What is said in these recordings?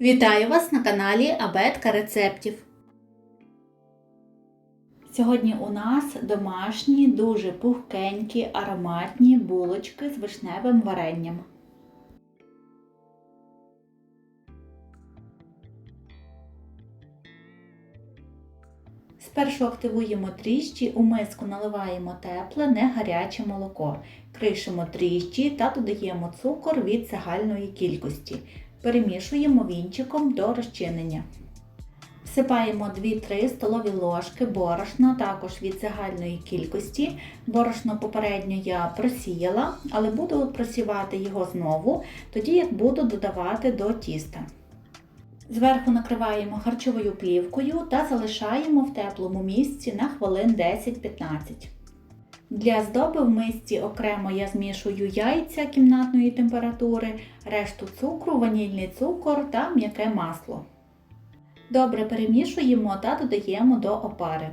Вітаю вас на каналі Абетка рецептів. Сьогодні у нас домашні, дуже пухкенькі, ароматні булочки з вишневим варенням. Спершу активуємо тріщі, у миску наливаємо тепле, не гаряче молоко. Кришимо тріщі та додаємо цукор від загальної кількості. Перемішуємо вінчиком до розчинення. Всипаємо 2-3 столові ложки борошна, також від загальної кількості. Борошно попередньо я просіяла, але буду просівати його знову, тоді як буду додавати до тіста. Зверху накриваємо харчовою плівкою та залишаємо в теплому місці на хвилин 10-15. Для здоби в мисці окремо я змішую яйця кімнатної температури, решту цукру, ванільний цукор та м'яке масло. Добре перемішуємо та додаємо до опари.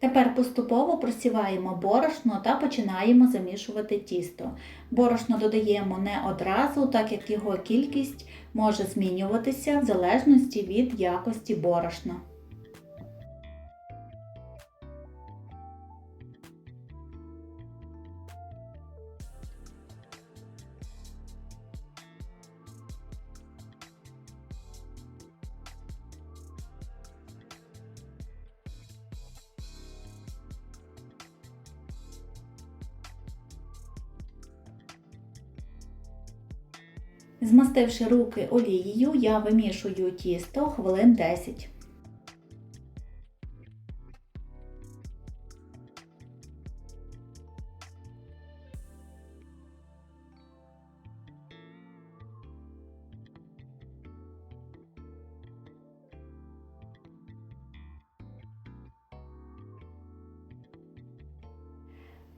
Тепер поступово просіваємо борошно та починаємо замішувати тісто. Борошно додаємо не одразу, так як його кількість може змінюватися в залежності від якості борошна. Змастивши руки олією, я вимішую тісто хвилин 10.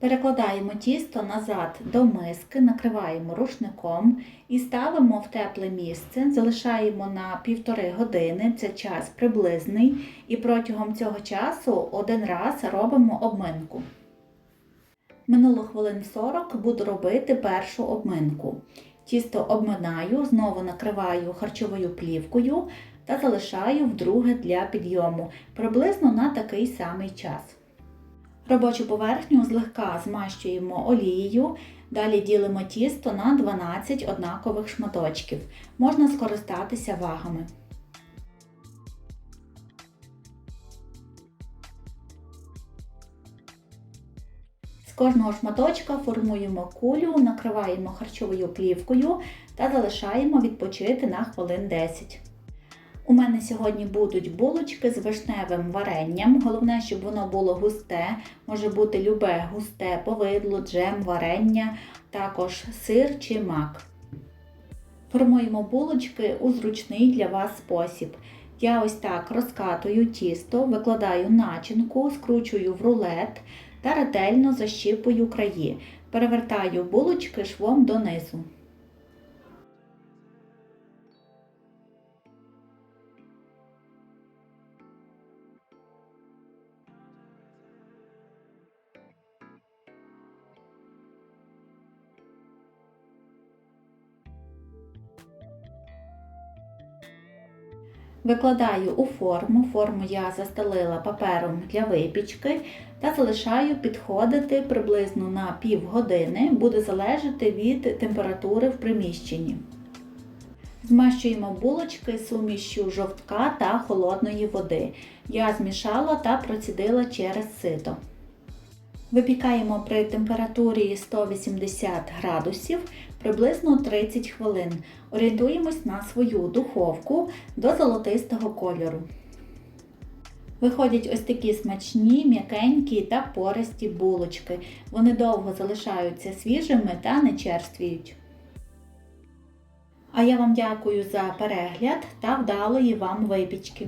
Перекладаємо тісто назад до миски, накриваємо рушником і ставимо в тепле місце, залишаємо на півтори години, це час приблизний, і протягом цього часу один раз робимо обминку. Минуло хвилин 40 буду робити першу обминку. Тісто обминаю, знову накриваю харчовою плівкою та залишаю вдруге для підйому, приблизно на такий самий час. Робочу поверхню злегка змащуємо олією, далі ділимо тісто на 12 однакових шматочків. Можна скористатися вагами. З кожного шматочка формуємо кулю, накриваємо харчовою плівкою та залишаємо відпочити на хвилин 10. У мене сьогодні будуть булочки з вишневим варенням. Головне, щоб воно було густе, може бути любе густе повидло, джем, варення, також сир чи мак. Формуємо булочки у зручний для вас спосіб. Я ось так розкатую тісто, викладаю начинку, скручую в рулет та ретельно защіпую краї. Перевертаю булочки швом донизу. Викладаю у форму, форму я застелила папером для випічки та залишаю підходити приблизно на півгодини, буде залежати від температури в приміщенні. Змащуємо булочки сумішю жовтка та холодної води. Я змішала та процідила через сито. Випікаємо при температурі 180 градусів приблизно 30 хвилин. Орієнтуємось на свою духовку до золотистого кольору. Виходять ось такі смачні, м'якенькі та пористі булочки. Вони довго залишаються свіжими та не черствіють. А я вам дякую за перегляд та вдалої вам випічки.